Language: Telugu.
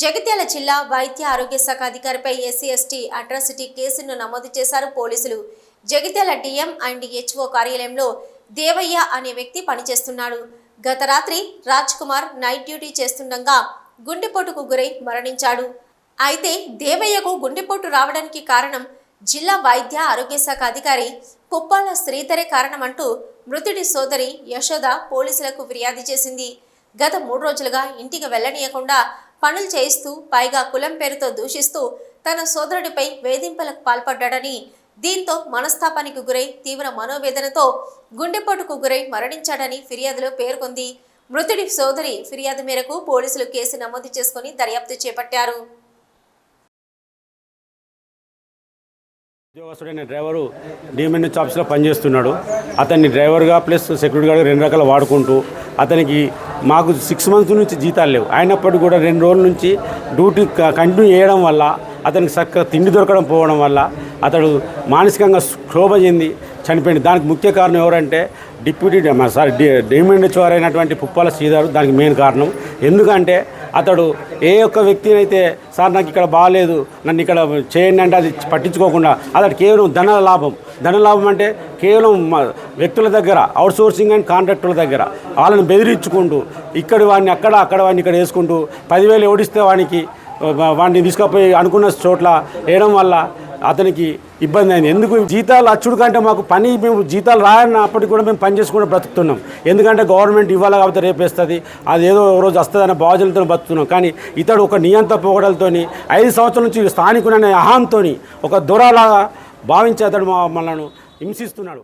జగిత్యాల జిల్లా వైద్య ఆరోగ్య శాఖ అధికారిపై ఎస్సీ ఎస్టీ అట్రాసిటీ కేసును నమోదు చేశారు పోలీసులు. జగిత్యాల డిఎం అండ్ హెచ్ఓ కార్యాలయంలో దేవయ్య అనే వ్యక్తి పనిచేస్తున్నాడు. గత రాత్రి రాజ్ కుమార్ నైట్ డ్యూటీ చేస్తుండగా గుండెపోటుకు గురై మరణించాడు. అయితే దేవయ్యకు గుండెపోటు రావడానికి కారణం జిల్లా వైద్య ఆరోగ్య శాఖ అధికారి పుప్పాల శ్రీధరే కారణమంటూ మృతుడి సోదరి యశోద పోలీసులకు ఫిర్యాదు చేసింది. గత మూడు రోజులుగా ఇంటికి వెళ్ళనీయకుండా పనులు చేయిస్తూ పైగా కులం పేరుతో దూషిస్తూ తన సోదరుడిపై వేధింపులకు పాల్పడ్డాడని దీంతో మనస్తాపానికి గురై తీవ్ర మనోవేదనతో గుండెపోటుకు గురై మరణించాడని ఫిర్యాదులో పేర్కొంది. మృతుడి సోదరి ఫిర్యాదు మేరకు పోలీసులు కేసు నమోదు చేసుకుని దర్యాప్తు చేపట్టారు. ఉద్యోగస్తుడైన డ్రైవరు డిఎంఎన్హెచ్ ఆఫీస్లో పనిచేస్తున్నాడు. అతన్ని డ్రైవర్గా ప్లస్ సెక్యూరిటీ గార్డ్గా రెండు రకాల వాడుకుంటూ అతనికి మాకు సిక్స్ మంత్స్ నుంచి జీతాలు లేవు. అయినప్పటికీ కూడా రెండు రోజుల నుంచి డ్యూటీ కంటిన్యూ చేయడం వల్ల అతనికి చక్కగా తిండి దొరకడం పోవడం వల్ల అతడు మానసికంగా క్షోభ చెంది చనిపోయింది దానికి ముఖ్య కారణం ఎవరంటే డిప్యూటీ సారీ డిఎంఎన్హెచ్ వారు అయినటువంటి పుప్పాల శ్రీధర్ దానికి మెయిన్ కారణం. ఎందుకంటే అతడు ఏ ఒక్క వ్యక్తినైతే సార్ నాకు ఇక్కడ బాగాలేదు నన్ను ఇక్కడ చేయండి అంటే అది పట్టించుకోకుండా అతడు కేవలం ధన లాభం. ధన లాభం అంటే కేవలం వ్యక్తుల దగ్గర అవుట్సోర్సింగ్ అండ్ కాంట్రాక్టుల దగ్గర. వాళ్ళని బెదిరించుకుంటూ ఇక్కడ వాడిని అక్కడ అక్కడ వాడిని ఇక్కడ వేసుకుంటూ పదివేలు ఓడిస్తే వానికి వాడిని తీసుకుపోయి అనుకున్న చోట్ల వేయడం వల్ల అతనికి ఇబ్బంది అయింది. ఎందుకు జీతాలు అచ్చుడు కంటే మాకు పని మేము జీతాలు రాయనప్పటికీ కూడా మేము పని చేసుకుంటూ బ్రతుకుతున్నాం. ఎందుకంటే గవర్నమెంట్ ఇవ్వాలి కాబట్టి రేపేస్తుంది అది ఏదో ఒక రోజు అనే బాధ్యతలతో బతుకుతున్నాం కానీ ఇతడు ఒక నియంత పోగడలతో ఐదు సంవత్సరాల నుంచి స్థానికుడనే అహాంతో ఒక దొరలాగా భావించి అతడు మా మనల్ని హింసిస్తున్నాడు.